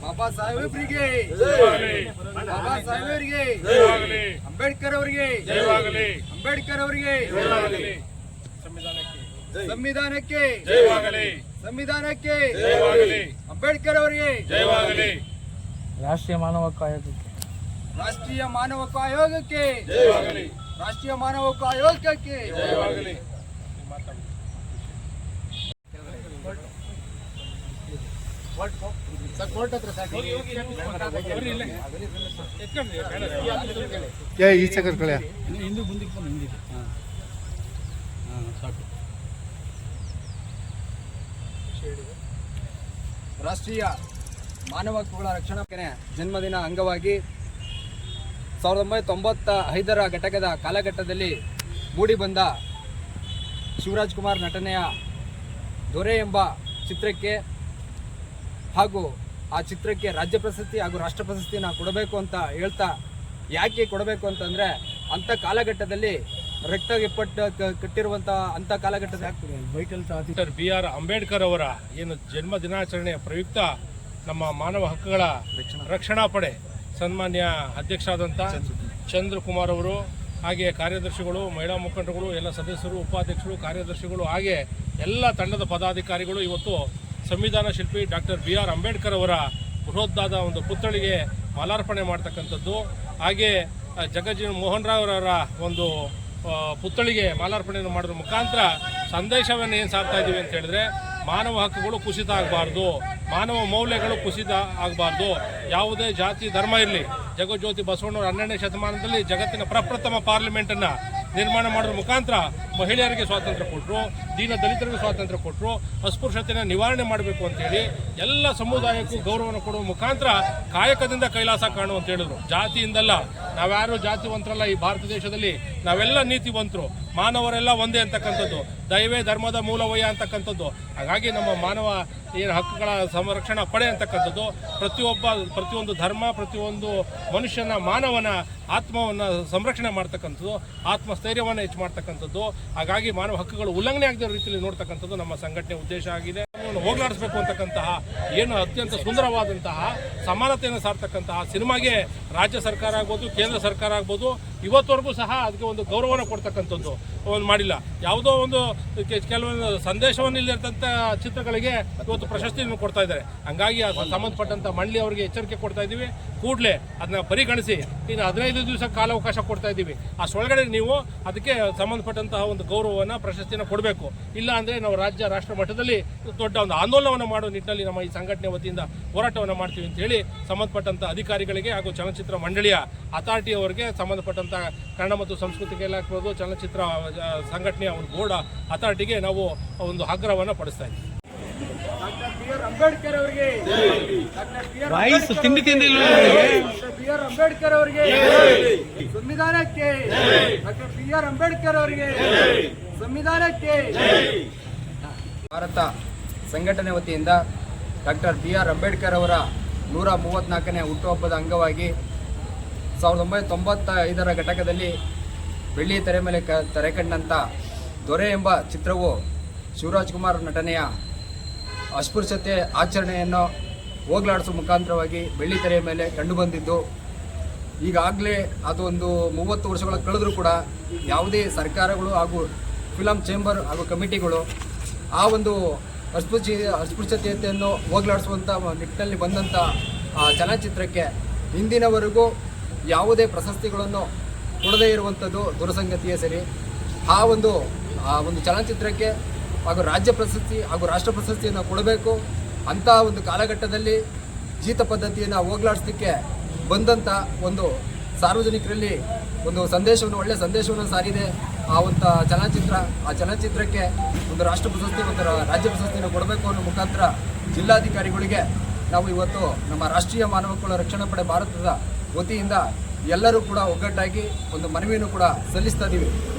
ಬಾಬಾ ಸಾಹೇಬ್ರಿಗೆ ಬಾಬಾ ಸಾಹೇಬರಿಗೆ ಅಂಬೇಡ್ಕರ್ ಅವರಿಗೆ ಅಂಬೇಡ್ಕರ್ ಅವರಿಗೆ ಸಂವಿಧಾನಕ್ಕೆ ಸಂವಿಧಾನಕ್ಕೆ ಅಂಬೇಡ್ಕರ್ ಅವರಿಗೆ ರಾಷ್ಟ್ರೀಯ ಮಾನವ ಹಕ್ಕು ಆಯೋಗಕ್ಕೆ ರಾಷ್ಟ್ರೀಯ ಮಾನವ ಹಕ್ಕು ಆಯೋಗಕ್ಕೆ ರಾಷ್ಟ್ರೀಯ ಮಾನವ ಹಕ್ಕು ಆಯೋಗಕ್ಕೆ ಏ ಈಚೆ ಕರ್ಕೊಳ್ಳಿ ಹಿಂದೆ ಮುಂದಕ್ಕೆ ಬಂದು ಹಿಂದಿದೆ. ಹಾಂ. ಸಾಕು. ರಾಷ್ಟ್ರೀಯ ಮಾನವ ಹಕ್ಕುಗಳ ರಕ್ಷಣಾ ಜನ್ಮದಿನ ಅಂಗವಾಗಿ ಸಾವಿರದ ಒಂಬೈನೂರ ತೊಂಬತ್ತ ಐದರ ಘಟಕದ ಕಾಲಘಟ್ಟದಲ್ಲಿ ಮೂಡಿಬಂದ ಶಿವರಾಜ್ ಕುಮಾರ್ ನಟನೆಯ ದೊರೆ ಎಂಬ ಚಿತ್ರಕ್ಕೆ ಹಾಗೂ ಆ ಚಿತ್ರಕ್ಕೆ ರಾಜ್ಯ ಪ್ರಶಸ್ತಿ ಹಾಗೂ ರಾಷ್ಟ್ರ ಪ್ರಶಸ್ತಿನ ಕೊಡಬೇಕು ಅಂತ ಹೇಳ್ತಾ ಯಾಕೆ ಕೊಡಬೇಕು ಅಂತಂದರೆ ಅಂಥ ಕಾಲಘಟ್ಟದಲ್ಲಿ ರಕ್ತ ಗೆಪ್ಪಟ್ಟು ಕಟ್ಟಿರುವಂಥ ಅಂಥ ಕಾಲಘಟ್ಟದ ಬಿ ಆರ್ ಅಂಬೇಡ್ಕರ್ ಅವರ ಏನು ಜನ್ಮ ದಿನಾಚರಣೆಯ ಪ್ರಯುಕ್ತ ನಮ್ಮ ಮಾನವ ಹಕ್ಕುಗಳ ರಕ್ಷಣಾ ಪಡೆ ಸನ್ಮಾನ್ಯ ಅಧ್ಯಕ್ಷರಾದಂಥ ಚಂದ್ರಕುಮಾರ್ ಅವರು ಹಾಗೆ ಕಾರ್ಯದರ್ಶಿಗಳು ಮಹಿಳಾ ಮುಖಂಡರುಗಳು ಎಲ್ಲ ಸದಸ್ಯರು ಉಪಾಧ್ಯಕ್ಷರು ಕಾರ್ಯದರ್ಶಿಗಳು ಹಾಗೆ ಎಲ್ಲ ತಂಡದ ಪದಾಧಿಕಾರಿಗಳು ಇವತ್ತು ಸಂವಿಧಾನ ಶಿಲ್ಪಿ ಡಾಕ್ಟರ್ ಬಿ ಆರ್ ಅಂಬೇಡ್ಕರ್ ಅವರ ಬೃಹದ್ದಾದ ಒಂದು ಪುತ್ಥಳಿಗೆ ಮಾಲಾರ್ಪಣೆ ಮಾಡ್ತಕ್ಕಂಥದ್ದು. ಹಾಗೆ ಜಗಜ್ಜೀವನ್ ಮೋಹನ್ ರಾವ್ ಅವರ ಒಂದು ಪುತ್ಥಳಿಗೆ ಮಾಲಾರ್ಪಣೆಯನ್ನು ಮಾಡೋದ್ರ ಮುಖಾಂತರ ಸಂದೇಶವನ್ನು ಏನು ಸಾರ್ತಾ ಇದ್ದೀವಿ ಅಂತ ಹೇಳಿದ್ರೆ, ಮಾನವ ಹಕ್ಕುಗಳು ಕುಸಿತ ಆಗಬಾರ್ದು, ಮಾನವ ಮೌಲ್ಯಗಳು ಕುಸಿತ ಆಗಬಾರ್ದು, ಯಾವುದೇ ಜಾತಿ ಧರ್ಮ ಇರಲಿ. ಜಗಜ್ಯೋತಿ ಬಸವಣ್ಣವರು ಹನ್ನೆರಡನೇ ಶತಮಾನದಲ್ಲಿ ಜಗತ್ತಿನ ಪ್ರಪ್ರಥಮ ಪಾರ್ಲಿಮೆಂಟನ್ನು ನಿರ್ಮಾಣ ಮಾಡೋದ್ರ ಮುಖಾಂತರ ಮಹಿಳೆಯರಿಗೆ ಸ್ವಾತಂತ್ರ್ಯ ಕೊಟ್ಟರು ದೀನ ದಲಿತರಿಗೆ ಸ್ವಾತಂತ್ರ್ಯ ಕೊಟ್ಟರು ಅಸ್ಪೃಶ್ಯತೆಯನ್ನು ನಿವಾರಣೆ ಮಾಡಬೇಕು ಅಂತೇಳಿ ಎಲ್ಲ ಸಮುದಾಯಕ್ಕೂ ಗೌರವವನ್ನು ಕೊಡುವ ಮುಖಾಂತರ ಕಾಯಕದಿಂದ ಕೈಲಾಸ ಕಾಣು ಅಂತ ಹೇಳಿದ್ರು. ಜಾತಿಯಿಂದಲ್ಲ, ನಾವ್ಯಾರು ಜಾತಿವಂತರಲ್ಲ ಈ ಭಾರತ ದೇಶದಲ್ಲಿ, ನಾವೆಲ್ಲ ನೀತಿವಂತರು, ಮಾನವರೆಲ್ಲ ಒಂದೇ ಅಂತಕ್ಕಂಥದ್ದು. ದೈವೇ ಧರ್ಮದ ಮೂಲವಯ್ಯ ಅಂತಕ್ಕಂಥದ್ದು. ಹಾಗಾಗಿ ನಮ್ಮ ಮಾನವ ಏನು ಹಕ್ಕುಗಳ ಸಂರಕ್ಷಣಾ ಪಡೆ ಅಂತಕ್ಕಂಥದ್ದು, ಪ್ರತಿಯೊಬ್ಬ, ಪ್ರತಿಯೊಂದು ಧರ್ಮ, ಪ್ರತಿಯೊಂದು ಮನುಷ್ಯನ ಮಾನವನ ಆತ್ಮವನ್ನು ಸಂರಕ್ಷಣೆ ಮಾಡ್ತಕ್ಕಂಥದ್ದು, ಆತ್ಮಸ್ಥೈರ್ಯವನ್ನು ಹೆಚ್ಚು ಮಾಡ್ತಕ್ಕಂಥದ್ದು. ಹಾಗಾಗಿ ಮಾನವ ಹಕ್ಕುಗಳು ಉಲ್ಲಂಘನೆ ಆಗದ ರೀತಿಯಲ್ಲಿ ನೋಡ್ತಕ್ಕಂಥದ್ದು ನಮ್ಮ ಸಂಘಟನೆ ಉದ್ದೇಶ ಆಗಿದೆ. ಹೋಗಲಾಡಿಸಬೇಕು ಅಂತಕ್ಕಂತಹ ಏನು ಅತ್ಯಂತ ಸುಂದರವಾದಂತಹ ಸಮಾನತೆಯನ್ನು ಸಾರ್ತಕ್ಕಂತಹ ಸಿನಿಮಾಗೆ ರಾಜ್ಯ ಸರ್ಕಾರ ಆಗ್ಬೋದು, ಕೇಂದ್ರ ಸರ್ಕಾರ ಆಗ್ಬೋದು, ಇವತ್ತವರೆಗೂ ಸಹ ಅದಕ್ಕೆ ಒಂದು ಗೌರವನ ಕೊಡ್ತಕ್ಕಂಥದ್ದು ಒಂದು ಮಾಡಿಲ್ಲ. ಯಾವುದೋ ಒಂದು ಕೆಲವೊಂದು ಸಂದೇಶವನ್ನು ಇಲ್ಲಿರ್ತಂಥ ಚಿತ್ರಗಳಿಗೆ ಇವತ್ತು ಪ್ರಶಸ್ತಿಯನ್ನು ಕೊಡ್ತಾ ಇದ್ದಾರೆ. ಹಂಗಾಗಿ ಅದು ಸಂಬಂಧಪಟ್ಟಂಥ ಮಂಡಳಿ ಅವರಿಗೆ ಎಚ್ಚರಿಕೆ ಕೊಡ್ತಾ ಇದ್ದೀವಿ. ಕೂಡಲೇ ಅದನ್ನ ಪರಿಗಣಿಸಿ, ಇನ್ನು ಹದಿನೈದು ದಿವಸ ಕಾಲಾವಕಾಶ ಕೊಡ್ತಾ ಇದ್ದೀವಿ. ಆ ಸೊಳಗಡೆ ನೀವು ಅದಕ್ಕೆ ಸಂಬಂಧಪಟ್ಟಂತಹ ಒಂದು ಗೌರವವನ್ನು, ಪ್ರಶಸ್ತಿಯನ್ನು ಕೊಡಬೇಕು. ಇಲ್ಲ ಅಂದರೆ ನಾವು ರಾಜ್ಯ, ರಾಷ್ಟ್ರ ಮಟ್ಟದಲ್ಲಿ ದೊಡ್ಡ ಒಂದು ಆಂದೋಲನವನ್ನು ಮಾಡೋ ನಿಟ್ಟಿನಲ್ಲಿ ನಮ್ಮ ಈ ಸಂಘಟನೆ ವತಿಯಿಂದ ಹೋರಾಟವನ್ನು ಮಾಡ್ತೀವಿ ಅಂತ ಹೇಳಿ ಸಂಬಂಧಪಟ್ಟಂಥ ಅಧಿಕಾರಿಗಳಿಗೆ ಹಾಗೂ ಚಲನಚಿತ್ರ ಮಂಡಳಿಯ ಅಥಾರಿಟಿ ಅವರಿಗೆ ಸಂಬಂಧಪಟ್ಟಂಥ ಕನ್ನಡ ಮತ್ತು ಸಂಸ್ಕೃತಿ ಇಲಾಖೆಗೂ ಚಲನಚಿತ್ರ ಸಂಘಟನೆಯ ಒಂದು ಬೋರ್ಡ್ ಅಥಾರಿಟಿಗೆ ನಾವು ಒಂದು ಆಗ್ರಹವನ್ನು ಪಡಿಸ್ತಾ ಇದ್ದೀವಿ. ಅಂಬೇಡ್ಕರ್ ಅವರಿಗೆ ಆರ್ ಅಂಬೇಡ್ಕರ್ ಅವರಿಗೆ ಸಂವಿಧಾನಕ್ಕೆ ಡಾಕ್ಟರ್ ಬಿ ಆರ್ ಅಂಬೇಡ್ಕರ್ ಅವರಿಗೆ ಸಂವಿಧಾನಕ್ಕೆ. ಭಾರತ ಸಂಘಟನೆ ವತಿಯಿಂದ ಡಾಕ್ಟರ್ ಬಿ ಆರ್ ಅಂಬೇಡ್ಕರ್ ಅವರ ನೂರ ಮೂವತ್ತ್ನಾಲ್ಕನೇ ಹುಟ್ಟುಹಬ್ಬದ ಅಂಗವಾಗಿ ಸಾವಿರದ ಒಂಬೈನೂರ ತೊಂಬತ್ತ ಐದರ ಘಟಕದಲ್ಲಿ ಬೆಳ್ಳಿ ತೆರೆ ಮೇಲೆ ಕ, ತೆರೆ ಕಂಡಂಥ ದೊರೆ ಎಂಬ ಚಿತ್ರವು ಶಿವರಾಜ್ಕುಮಾರ್ ನಟನೆಯ ಅಸ್ಪೃಶ್ಯತೆ ಆಚರಣೆಯನ್ನು ಹೋಗಲಾಡಿಸುವ ಮುಖಾಂತರವಾಗಿ ಬೆಳ್ಳಿ ತೆರೆಯ ಮೇಲೆ ಕಂಡುಬಂದಿದ್ದು ಈಗಾಗಲೇ ಅದು ಒಂದು ಮೂವತ್ತು ವರ್ಷಗಳ ಕಳೆದರೂ ಕೂಡ ಯಾವುದೇ ಸರ್ಕಾರಗಳು ಹಾಗೂ ಫಿಲಂ ಚೇಂಬರ್ ಹಾಗೂ ಕಮಿಟಿಗಳು ಆ ಒಂದು ಅಸ್ಪೃಶ್ಯ ಅಸ್ಪೃಶ್ಯತೆಯನ್ನು ಹೋಗ್ಲಾಡಿಸುವಂಥ ನಿಟ್ಟಿನಲ್ಲಿ ಬಂದಂಥ ಆ, ಚಲನಚಿತ್ರಕ್ಕೆ ಇಂದಿನವರೆಗೂ ಯಾವುದೇ ಪ್ರಶಸ್ತಿಗಳನ್ನು ಕೊಡದೇ ಇರುವಂಥದ್ದು ದುರಸಂಗತಿಯೇ ಸರಿ. ಆ ಒಂದು ಆ ಒಂದು ಚಲನಚಿತ್ರಕ್ಕೆ ಹಾಗೂ ರಾಜ್ಯ ಪ್ರಶಸ್ತಿ ಹಾಗೂ ರಾಷ್ಟ್ರ ಪ್ರಶಸ್ತಿಯನ್ನು ಕೊಡಬೇಕು. ಅಂತಹ ಒಂದು ಕಾಲಘಟ್ಟದಲ್ಲಿ ಜೀತ ಪದ್ಧತಿಯನ್ನು ಹೋಗ್ಲಾಡಿಸಲಿಕ್ಕೆ ಬಂದಂಥ ಒಂದು ಸಾರ್ವಜನಿಕರಲ್ಲಿ ಒಂದು ಸಂದೇಶವನ್ನು ಒಳ್ಳೆಯ ಸಂದೇಶವನ್ನು ಸಾರಿದೆ. ಆ ಒಂದು ಚಲನಚಿತ್ರ, ಆ ಚಲನಚಿತ್ರಕ್ಕೆ ಒಂದು ರಾಷ್ಟ್ರ ಪ್ರಶಸ್ತಿ ಒಂದು ರಾಜ್ಯ ಪ್ರಶಸ್ತಿಯನ್ನು ಕೊಡಬೇಕು ಅನ್ನೋ ಮುಖಾಂತರ ಜಿಲ್ಲಾಧಿಕಾರಿಗಳಿಗೆ ನಾವು ಇವತ್ತು ನಮ್ಮ ರಾಷ್ಟ್ರೀಯ ಮಾನವ ಹಕ್ಕುಗಳ ರಕ್ಷಣಾ ಪಡೆ ಭಾರತದ ವತಿಯಿಂದ ಎಲ್ಲರೂ ಕೂಡ ಒಗ್ಗಟ್ಟಾಗಿ ಒಂದು ಮನವಿಯನ್ನು ಕೂಡ ಸಲ್ಲಿಸ್ತಾ ಇದ್ದೀವಿ